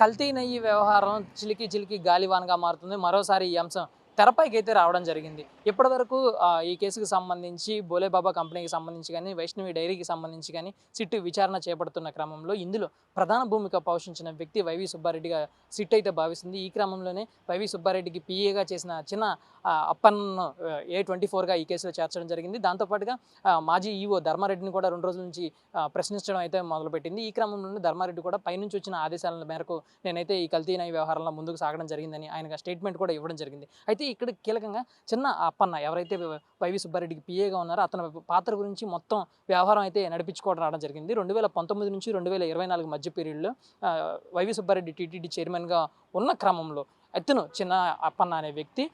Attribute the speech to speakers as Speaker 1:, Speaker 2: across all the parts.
Speaker 1: కల్తీ నెయ్యి వ్యవహారం చిలికి చిలికి గాలివాన్గా మారుతుంది. మరోసారి ఈ అంశం తెరపైకి అయితే రావడం జరిగింది. ఇప్పటివరకు వరకు ఈ కేసుకు సంబంధించి బోలేబాబా కంపెనీకి సంబంధించి కానీ వైష్ణవి డైరీకి సంబంధించి కానీ సిట్ విచారణ చేపడుతున్న క్రమంలో ఇందులో ప్రధాన భూమిక పోషించిన వ్యక్తి వైవి సుబ్బారెడ్డిగా సిట్ అయితే భావిస్తుంది. ఈ క్రమంలోనే వైవి సుబ్బారెడ్డికి పిఏగా చేసిన చిన్న అప్పన్ను ఏ ట్వంటీ ఫోర్గా ఈ కేసులో చేర్చడం జరిగింది. దాంతోపాటుగా మాజీ ఈవో ధర్మారెడ్డిని కూడా రెండు రోజుల నుంచి ప్రశ్నించడం అయితే మొదలుపెట్టింది. ఈ క్రమంలోనే ధర్మారెడ్డి కూడా పైనుంచి వచ్చిన ఆదేశాల మేరకు నేనైతే ఈ కల్తీనాయి వ్యవహారంలో ముందుకు సాగడం జరిగిందని ఆయన స్టేట్మెంట్ కూడా ఇవ్వడం జరిగింది. అయితే ఇక్కడ కీలకంగా చిన్న అప్పన్న ఎవరైతే వైవి సుబ్బారెడ్డికి పిఏగా ఉన్నారో అతని పాత్ర గురించి మొత్తం వ్యవహారం అయితే నడిపించుకోవడం రావడం జరిగింది. రెండు వేల పంతొమ్మిది నుంచి రెండు వేల ఇరవై నాలుగు మధ్య పీరియడ్లో వైవి సుబ్బారెడ్డి టీటీడీ చైర్మన్గా ఉన్న క్రమంలో అతను చిన్న అప్పన్న అనే వ్యక్తి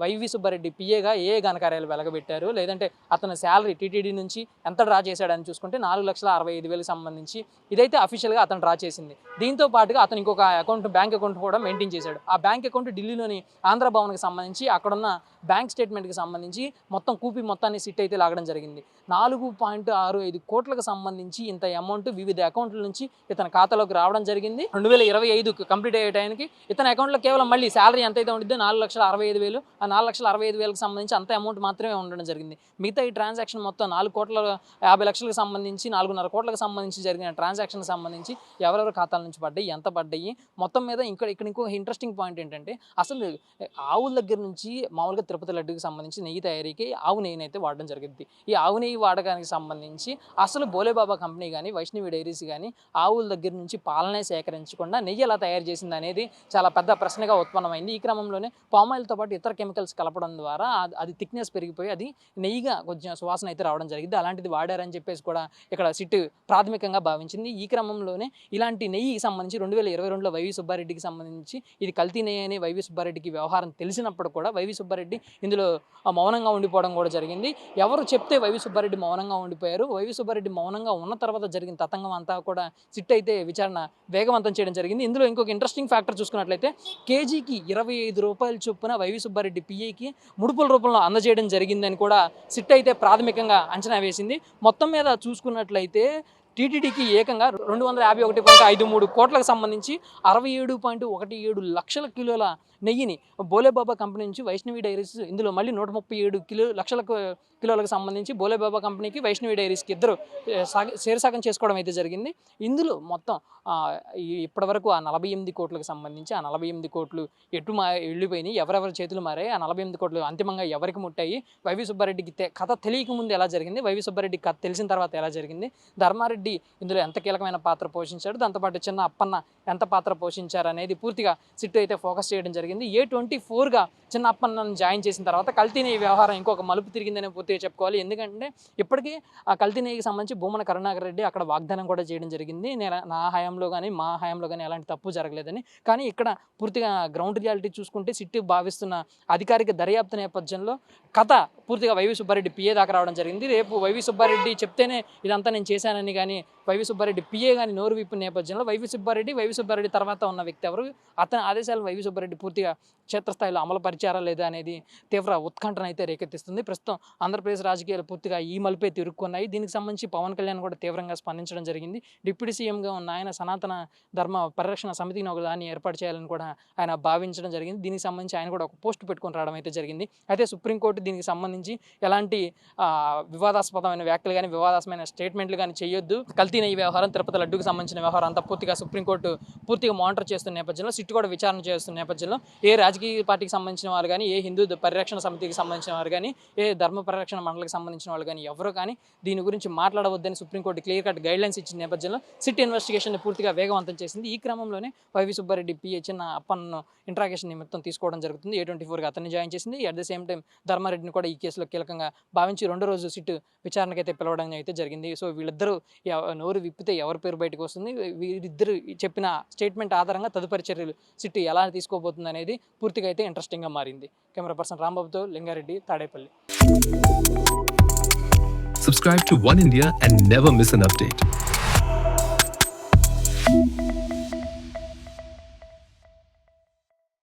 Speaker 1: వైవి సుబ్బారెడ్డి పిఏగా ఏ ఘనకార్యాలు వెలగబెట్టారు? లేదంటే అతని శాలరీ టీటీడీ నుంచి ఎంత డ్రా చేశాడని చూసుకుంటే నాలుగు లక్షల అరవై ఐదు వేలకు సంబంధించి ఇదైతే అఫీషియల్గా అతను డ్రా చేసింది. దీంతో పాటుగా అతను ఇంకొక అకౌంట్ బ్యాంక్ అకౌంట్ కూడా మెయింటైన్ చేశాడు. ఆ బ్యాంక్ అకౌంట్ ఢిల్లీలోని ఆంధ్ర భవన్కి సంబంధించి అక్కడున్న బ్యాంక్ స్టేట్మెంట్కి సంబంధించి మొత్తం కూపి మొత్తాన్ని సిట్ అయితే లాగడం జరిగింది. నాలుగు పాయింట్ ఆరు ఐదు కోట్లకు సంబంధించి ఇంత అమౌంట్ వివిధ అకౌంట్ల నుంచి ఇతని ఖాతాలోకి రావడం జరిగింది. రెండు వేల ఇరవై ఐదు కంప్లీట్ అయ్యే టైంకి ఇతని అకౌంట్లో కేవలం మళ్ళీ శాలరీ ఎంత అయితే ఉంటుందో నాలుగు లక్షల అరవై ఐదు వేలు ఆ నాలుగు లక్షల అరవై ఐదు వేలకు సంబంధించి అంత అమౌంట్ మాత్రమే ఉండడం జరిగింది. మిగతా ఈ ట్రాన్సాక్షన్ మొత్తం నాలుగు కోట్ల యాభై లక్షలకు సంబంధించి నాలుగున్నర కోట్లకు సంబంధించి జరిగిన ట్రాన్సాక్షన్కి సంబంధించి ఎవరెవరి ఖాతాల నుంచి పడ్డాయి ఎంత పడ్డాయి? మొత్తం మీద ఇక్కడ ఇక్కడ ఇంకో ఇంట్రెస్టింగ్ పాయింట్ ఏంటంటే అసలు ఆవుల దగ్గర నుంచి మామూలుగా తిరుపతి లడ్డుకి సంబంధించి నెయ్యి తయారీకి ఆవు నెయ్యిని అయితే వాడడం జరిగింది. ఈ ఆవు నెయ్యి వాడకానికి సంబంధించి అసలు బోలేబాబా కంపెనీ కానీ వైష్ణవి డైరీస్ కానీ ఆవుల దగ్గర నుంచి పాలనే సేకరించకుండా నెయ్యి ఎలా తయారు చేసింది అనేది చాలా పెద్ద ప్రశ్నగా ఉత్పన్నమైంది. ఈ క్రమంలోనే పామాయిల్తో పాటు ఇతర కెమికల్స్ కలపడం ద్వారా అది- అది థిక్నెస్ పెరిగిపోయి అది నెయ్యిగా కొంచెం సువాసన అయితే రావడం జరిగింది. అలాంటిది వాడారని చెప్పేసి కూడా ఇక్కడ సిట్ ప్రాథమికంగా భావించింది. ఈ క్రమంలోనే ఇలాంటి నెయ్యికి సంబంధించి రెండు వేల ఇరవై రెండులో వైవి సుబ్బారెడ్డికి సంబంధించి ఇది కల్తీ నెయ్యి అని వైవి సుబ్బారెడ్డికి వ్యవహారం తెలిసినప్పుడు కూడా వైవి సుబ్బారెడ్డి ఇందులో మౌనంగా ఉండిపోవడం కూడా జరిగింది. ఎవరు చెప్తే వైవి సుబ్బారెడ్డి మౌనంగా ఉండిపోయారు? వైవి సుబ్బారెడ్డి మౌనంగా ఉన్న తర్వాత జరిగిన తతంగం అంతా కూడా సిట్ అయితే విచారణ వేగవంతం చేయడం జరిగింది. ఇందులో ఇంకొక ఇంట్రెస్టింగ్ ఫ్యాక్టర్ చూసుకున్నట్లయితే కేజీకి ఇరవై ఐదు రూపాయల చొప్పున వైవి సుబ్బారెడ్డి పిఏకి ముడుపుల రూపంలో అందజేయడం జరిగిందని కూడా సిట్ అయితే ప్రాథమికంగా అంచనా వేసింది. మొత్తం మీద చూసుకున్నట్లయితే టీటీడీకి ఏకంగా రెండు వందల యాభై ఒకటి పాయింట్ ఐదు మూడు కోట్లకు సంబంధించి అరవై ఏడు పాయింట్ ఒకటి ఏడు లక్షల కిలోల నెయ్యిని. బోలేబాబా కంపెనీ నుంచి వైష్ణవి డైరీస్ ఇందులో మళ్ళీ నూట ముప్పై ఏడు కిలో లక్షలకు కిలోలకు సంబంధించి బోలేబాబా కంపెనీకి వైష్ణవి డైరీస్కి ఇద్దరు శేరసాగం చేసుకోవడం అయితే జరిగింది. ఇందులో మొత్తం ఇప్పటివరకు ఆ నలభై ఎనిమిది కోట్లకు సంబంధించి ఆ నలభై ఎనిమిది కోట్లు ఎటు మా వెళ్ళిపోయినాయి ఎవరెవరి చేతులు మారాయి ఆ నలభై ఎనిమిది కోట్లు అంతిమంగా ఎవరికి ముట్టాయి వైవి సుబ్బారెడ్డికి కథ తెలియక ముందు ఎలా జరిగింది వైవి సుబ్బారెడ్డి కథ తెలిసిన తర్వాత ఎలా జరిగింది ధర్మారెడ్డి ఇందులో ఎంత కీలకమైన పాత్ర పోషించాడు దాంతోపాటు చిన్న అప్పన్న ఎంత పాత్ర పోషించారు అనేది పూర్తిగా సిట్టు అయితే ఫోకస్ చేయడం జరిగింది. ఏ ట్వంటీ ఫోర్గా చిన్న నన్ను జాయిన్ చేసిన తర్వాత కల్తీనేయ వ్యవహారం ఇంకొక మలుపు తిరిగిందని పూర్తిగా చెప్పుకోవాలి. ఎందుకంటే ఇప్పటికీ ఆ కల్తీనేయకి సంబంధించి భూమన కరుణాకర్ రెడ్డి అక్కడ వాగ్దానం కూడా చేయడం జరిగింది. నేను నా హయాంలో కానీ మా హయాంలో కానీ ఎలాంటి తప్పు జరగలేదని. కానీ ఇక్కడ పూర్తిగా గ్రౌండ్ రియాలిటీ చూసుకుంటే సిట్టి భావిస్తున్న అధికారిక దర్యాప్తు నేపథ్యంలో కథ పూర్తిగా వైవి సుబ్బారెడ్డి పిఏ దాకా రావడం జరిగింది. రేపు వైవి సుబ్బారెడ్డి చెప్తేనే ఇదంతా నేను చేశానని కానీ వైవి సుబ్బారెడ్డి పిఏ కానీ నోరు విప్పిన నేపథ్యంలో వైవి సుబ్బారెడ్డి వైవి సుబ్బారెడ్డి తర్వాత ఉన్న వ్యక్తి ఎవరు? అతని ఆదేశాలు వైవి సుబ్బారెడ్డి పూర్తిగా క్షేత్రస్థాయిలో అమలు పరిచారా లేదా అనేది తీవ్ర ఉత్కంఠన అయితే రేకెత్తిస్తుంది. ప్రస్తుతం ఆంధ్రప్రదేశ్ రాజకీయాలు పూర్తిగా ఈ మలుపే తిరుక్కున్నాయి. దీనికి సంబంధించి పవన్ కళ్యాణ్ కూడా తీవ్రంగా స్పందించడం జరిగింది. డిప్యూటీ సీఎంగా ఉన్న ఆయన సనాతన ధర్మ పరిరక్షణ సమితిని ఒక దాన్ని ఏర్పాటు చేయాలని కూడా ఆయన భావించడం జరిగింది. దీనికి సంబంధించి ఆయన కూడా ఒక పోస్ట్ పెట్టుకుని రావడం అయితే జరిగింది. అయితే సుప్రీంకోర్టు దీనికి సంబంధించి ఎలాంటి వివాదాస్పదమైన వ్యాఖ్యలు కానీ వివాదాస్పదమైన స్టేట్మెంట్లు కానీ చేయొద్దు. కల్తీన ఈ వ్యవహారం తిరుపతి లడ్డుకు సంబంధించిన వ్యవహారం అంతా పూర్తిగా సుప్రీంకోర్టు పూర్తిగా మానిటర్ చేస్తున్న నేపథ్యంలో సిట్ కూడా విచారణ చేస్తున్న నేపథ్యంలో ఏ రాజకీయ పార్టీకి సంబంధించిన వారు కానీ ఏ హిందూ పరిరక్షణ సమితికి సంబంధించిన వారు కానీ ఏ ధర్మ పరిరక్షణ మండలికి సంబంధించిన వాళ్ళు కానీ ఎవరు కానీ దీని గురించి మాట్లాడవద్దని supreme court clear cut guidelines ఇచ్చిన నేపథ్యంలో సిట్ ఇన్వెస్టిగేషన్ పూర్తిగా వేగవంతం చేసింది. ఈ క్రమంలోనే వైవి సుబ్బారెడ్డి పిఏ చిన్న అప్పన్ను ఇంట్రాగేషన్ నిమిత్తం తీసుకోవడం జరుగుతుంది. ఏ ట్వంటీ ఫోర్గా అతన్ని జాయిన్ చేసింది. అట్ ద సేమ్ టైం ధర్మారెడ్డిని కూడా ఈ కేసులో కీలకంగా భావించి రెండో రోజు సిట్ విచారణకైతే పిలవడం అయితే జరిగింది. సో వీళ్ళిద్దరూ నోరు విప్పితే ఎవరి పేరు బయటకు వస్తుంది? వీరిద్దరు చెప్పిన స్టేట్మెంట్ ఆధారంగా తదుపరి చర్యలు సిట్ ఎలా తీసుకోబోతుంది అనేది పూర్తిగా అయితే ఇంట్రెస్టింగ్గా మారింది camera person రాంబాబుతో Lingareddy Tadepalli
Speaker 2: Subscribe to One India and never miss an update.